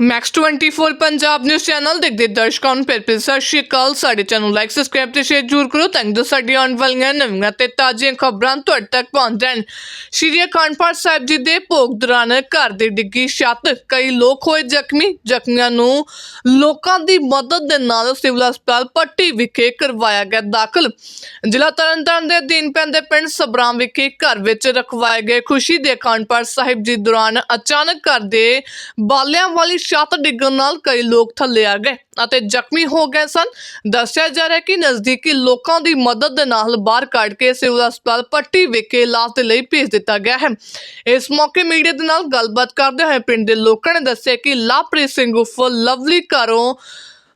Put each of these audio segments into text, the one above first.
Max 24 Punjab news channel ਦੇਖਦੇ ਦਰਸ਼ਕਾਂ ਨੂੰ। ਫਿਰ ਫਿਰ ਸਤਿ ਸ਼੍ਰੀ ਅਕਾਲ। ਸਾਡੇ ਚੈਨਲ ਲਾਈਕ ਸਬਸਕ੍ਰਾਈਬ ਤੇ ਸ਼ੇਅਰ ਜ਼ਰੂਰ ਕਰੋ ਤਾਂ ਜੋ ਸਾਡੀ ਆਉਣ ਵਾਲੀਆਂ ਨਵੀਆਂ ਤੇ ਤਾਜ਼ੀਆਂ ਖਬਰਾਂ ਤੁਹਾਡੇ ਤੱਕ ਪਹੁੰਚ ਜਾਣ। ਸ਼੍ਰੀ ਅਖੰਡ ਪਾਠ ਸਾਹਿਬ ਜੀ ਦੇ ਭੋਗ ਦੌਰਾਨ ਘਰ ਦੀ ਡਿੱਗੀ ਛੱਤ, ਕਈ ਲੋਕ ਹੋਏ ਜ਼ਖਮੀ। ਜ਼ਖਮੀਆਂ ਨੂੰ ਲੋਕਾਂ ਦੀ ਮਦਦ ਦੇ ਨਾਲ ਸਿਵਲ ਹਸਪਤਾਲ ਪੱਟੀ ਵਿਖੇ ਕਰਵਾਇਆ ਗਿਆ ਦਾਖਲ। ਜ਼ਿਲ੍ਹਾ ਤਰਨਤਾਰਨ ਦੇ ਅਧੀਨ ਪੈਂਦੇ ਪਿੰਡ ਸਬਰਾਮ ਵਿਖੇ ਘਰ ਵਿੱਚ ਰਖਵਾਏ ਗਏ ਖੁਸ਼ੀ ਦੇ ਅਖੰਡ ਪਾਠ ਸਾਹਿਬ ਜੀ ਦੌਰਾਨ ਅਚਾਨਕ ਘਰ ਦੇ ਬਾਲਿਆਂ ਵਾਲੀ ਛੱਤ ਡਿੱਗਣ ਨਾਲ ਕਈ ਲੋਕ ਥੱਲੇ ਆ ਗਏ ਅਤੇ ਜ਼ਖਮੀ ਹੋ ਗਏ ਸਨ। ਦੱਸਿਆ ਜਾ ਰਿਹਾ ਕਿ ਨਜ਼ਦੀਕੀ ਲੋਕਾਂ ਦੀ ਮਦਦ ਦੇ ਨਾਲ ਬਾਹਰ ਕੱਢ ਕੇ ਸਿਵਲ ਹਸਪਤਾਲ ਪੱਟੀ ਵਿਖੇ ਇਲਾਜ ਦੇ ਲਈ ਭੇਜ ਦਿੱਤਾ ਗਿਆ ਹੈ। ਇਸ ਮੌਕੇ ਮੀਡੀਆ ਦੇ ਨਾਲ ਗੱਲਬਾਤ ਕਰਦੇ ਹੋਏ ਪਿੰਡ ਦੇ ਲੋਕਾਂ ਨੇ ਦੱਸਿਆ ਕਿ ਲਵਪ੍ਰੀਤ ਸਿੰਘ ਉਫ ਲਵਲੀ ਘਰੋਂ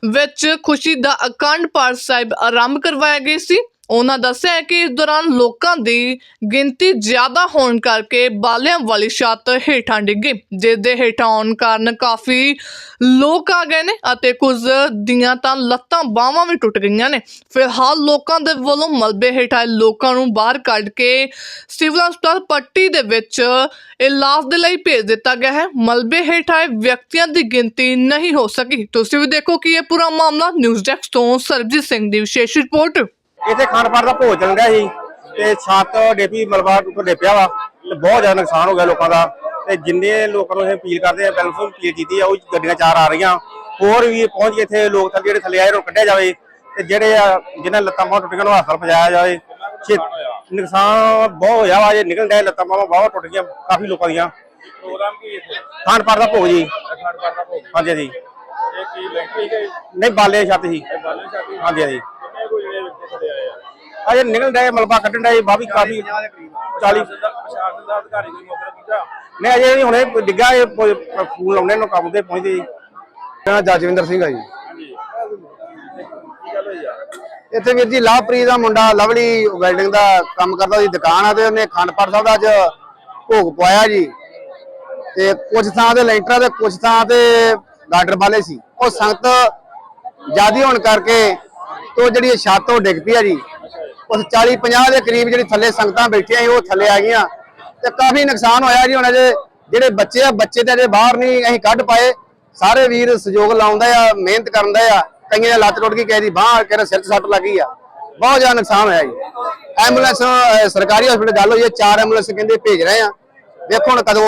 ਵਿੱਚ ਖੁਸ਼ੀ ਦਾ ਅਖੰਡ ਪਾਠ ਸਾਹਿਬ ਆਰੰਭ ਕਰਵਾਇਆ ਗਿਆ ਸੀ। ਉਹਨਾਂ ਦੱਸਿਆ ਹੈ ਕਿ ਇਸ ਦੌਰਾਨ ਲੋਕਾਂ ਦੀ ਗਿਣਤੀ ਜ਼ਿਆਦਾ ਹੋਣ ਕਰਕੇ ਬਾਲਿਆਂ ਵਾਲੀ ਛੱਤ ਹੇਠਾਂ ਡਿੱਗੀ ਜਿਸ ਦੇ ਹੇਠਾਂ ਆਉਣ ਕਾਰਨ ਕਾਫੀ ਲੋਕ ਆ ਗਏ ਨੇ ਅਤੇ ਕੁਝ ਦੀਆਂ ਤਾਂ ਲੱਤਾਂ ਬਾਹਾਂ ਵੀ ਟੁੱਟ ਗਈਆਂ ਨੇ। ਫਿਲਹਾਲ ਲੋਕਾਂ ਦੇ ਵੱਲੋਂ ਮਲਬੇ ਹੇਠਾਂ ਲੋਕਾਂ ਨੂੰ ਬਾਹਰ ਕੱਢ ਕੇ ਸਿਵਲ ਹਸਪਤਾਲ ਪੱਟੀ ਦੇ ਵਿੱਚ ਇਲਾਜ ਦੇ ਲਈ ਭੇਜ ਦਿੱਤਾ ਗਿਆ ਹੈ। ਮਲਬੇ ਹੇਠਾਂ ਵਿਅਕਤੀਆਂ ਦੀ ਗਿਣਤੀ ਨਹੀਂ ਹੋ ਸਕੀ। ਤੁਸੀਂ ਵੀ ਦੇਖੋ ਕਿ ਇਹ ਪੂਰਾ ਮਾਮਲਾ ਨਿਊਜ਼ ਡੈਸਕ ਤੋਂ ਸਰਬਜੀਤ ਸਿੰਘ ਦੀ ਵਿਸ਼ੇਸ਼ ਰਿਪੋਰਟ। ਇੱਥੇ ਖਾਣ ਪਾਣ ਦਾ ਭੋਜ ਚੱਲ ਰਿਹਾ ਸੀ ਤੇ ਛੱਤ ਡੇਪੀ ਮਲਬਾ ਉੱਪਰ ਡੇਪਿਆ ਵਾ ਤੇ ਬਹੁਤ ਜ਼ਿਆਦਾ ਨੁਕਸਾਨ ਹੋ ਗਿਆ ਲੋਕਾਂ ਦਾ ਤੇ ਜਿੰਨੇ ਲੋਕਾਂ ਨੂੰ ਇਹ ਅਪੀਲ ਕਰਦੇ ਆ ਬੈਲਫੂਲ ਅਪੀਲ ਕੀਤੀ ਆ ਉਹ ਗੱਡੀਆਂ ਚਾਰ ਆ ਰਹੀਆਂ। ਹੋਰ ਵੀ ਪਹੁੰਚ ਕੇ ਇੱਥੇ ਲੋਕ ਥੱਲੇ ਜਿਹੜੇ ਥੱਲੇ ਆਏ ਨੂੰ ਕੱਢਿਆ ਜਾਵੇ ਤੇ ਜਿਹੜੇ ਆ ਜਿਨ੍ਹਾਂ ਲੱਤਾਂ ਬਾਹਾਂ ਟੁੱਟ ਗਈਆਂ ਨੂੰ ਹਸਪਤਾਲ ਪਹੁੰਚਾਇਆ ਜਾਵੇ। ਨੁਕਸਾਨ ਬਹੁਤ ਹੋਇਆ ਵਾ ਜੇ ਨਿਕਲ ਡਏ ਲੱਤਾਂ ਬਾਹਾਂ ਬਹੁਤ ਟੁੱਟ ਗਈਆਂ ਕਾਫੀ ਲੋਕਾਂ ਦੀਆਂ। ਪ੍ਰੋਗਰਾਮ ਕੀ ਇੱਥੇ? ਖਾਣ ਪਾਣ ਦਾ ਭੋਗ ਜੀ। ਪਾਠ ਦਾ ਭੋਗ। ਹਾਂਜੀ ਹਾਂਜੀ। ਇਹ ਕੀ ਲੈਂਟੀ ਗਈ ਨਹੀਂ ਬਾਲੇ ਛੱਤ ਸੀ। ਬਾਲਣ ਛਾਤੀ ਹਾਂਜੀ ਹਾਂਜੀ। ਕਿੰਨੇ ਕੋਈ ਜਿਹੜੇ ਵਿੱਚ ਖੜੇ ਆਏ ਆ। ਅਜੇ ਨਿਕਲ ਡਏ ਮਲਬਾ ਕੱਢਣ ਡਏ ਬਾਹਰ ਵੀ ਕਾਫੀ 40 ਪ੍ਰਸ਼ਾਸਨ ਦਾ ਅਧਿਕਾਰੀ ਕੋਈ ਮੌਕੇ ਤੇ ਪਹੁੰਚਾ ਨਹੀਂ ਅਜੇ ਵੀ ਹੁਣੇ ਡਿੱਗਾ ਇਹ ਫੋਨ ਲਾਉਣੇ ਨੂੰ ਕੰਮ ਤੇ ਪਹੁੰਚਦੇ ਜੀ। ਮੇਰਾ ਜਜਵਿੰਦਰ ਸਿੰਘ ਆ ਜੀ। ਇੱਥੇ ਵੀਰ ਜੀ ਲਵਪ੍ਰੀਤ ਦਾ ਮੁੰਡਾ ਲਵਲੀ ਵੈਲਡਿੰਗ ਦਾ ਕੰਮ ਕਰਦਾ ਸੀ ਦੁਕਾਨ ਆ ਤੇ ਉਹਨੇ ਖੰਡਪੜ ਸਾਹਿਬ ਦਾ ਅੱਜ ਭੋਗ ਪਵਾਇਆ ਜੀ। ਤੇ ਕੁਝ ਥਾਂ ਤੇ ਲੈਂਟਰਾਂ ਤੇ ਕੁਝ ਥਾਂ ਤੇ ਗਾਡਰ ਵਾਲੇ ਸੀ। ਉਹ ਸੰਗਤ ਜਿਆਦੀ ਹੋਣ ਕਰਕੇ ਤੇ ਜਿਹੜੀ ਇਹ ਛੱਤ ਉਹ ਡਿੱਗ ਪਈ ਆ ਜੀ। ਉਸ 40 50 ਦੇ ਕਰੀਬ ਜਿਹੜੀ ਥੱਲੇ ਸੰਗਤਾਂ ਬੈਠੀਆਂ ਸੀ, ਉਹ ਥੱਲੇ ਆ ਗਈਆਂ। ਤੇ ਕਾਫੀ ਨੁਕਸਾਨ ਹੋਇਆ ਜੀ ਹੁਣ ਅਜੇ। ਜਿਹੜੇ ਬੱਚੇ ਆ, ਬੱਚੇ ਤੇ ਅਜੇ ਬਾਹਰ ਨਹੀਂ, ਅਸੀਂ ਕੱਢ ਪਾਏ। ਸਾਰੇ ਵੀਰ ਸਹਿਯੋਗ ਲਾਉਂਦਾ ਆ, ਮਿਹਨਤ ਕਰਦਾ ਆ। ਕਈਆਂ ਦੀ ਲੱਤ ਟੁੱਟ ਗਈ, ਕਿਸੇ ਦੀ ਬਾਹ, ਕਿਸੇ ਦੇ ਸਿਰ 'ਚ ਸੱਟ ਲੱਗੀ ਆ। ਬਹੁਤ ਜ਼ਿਆਦਾ ਨੁਕਸਾਨ ਹੋਇਆ ਜੀ। ਐਂਬੂਲੈਂਸ ਸਰਕਾਰੀ ਹਸਪੀਟਲ ਗੱਲ ਹੋਈ ਹੈ, ਚਾਰ ਐਂਬੂਲੈਂਸ ਕਹਿੰਦੇ ਭੇਜ ਰਹੇ ਆ। ਵੇਖੋ ਹੁਣ ਕਦੋਂ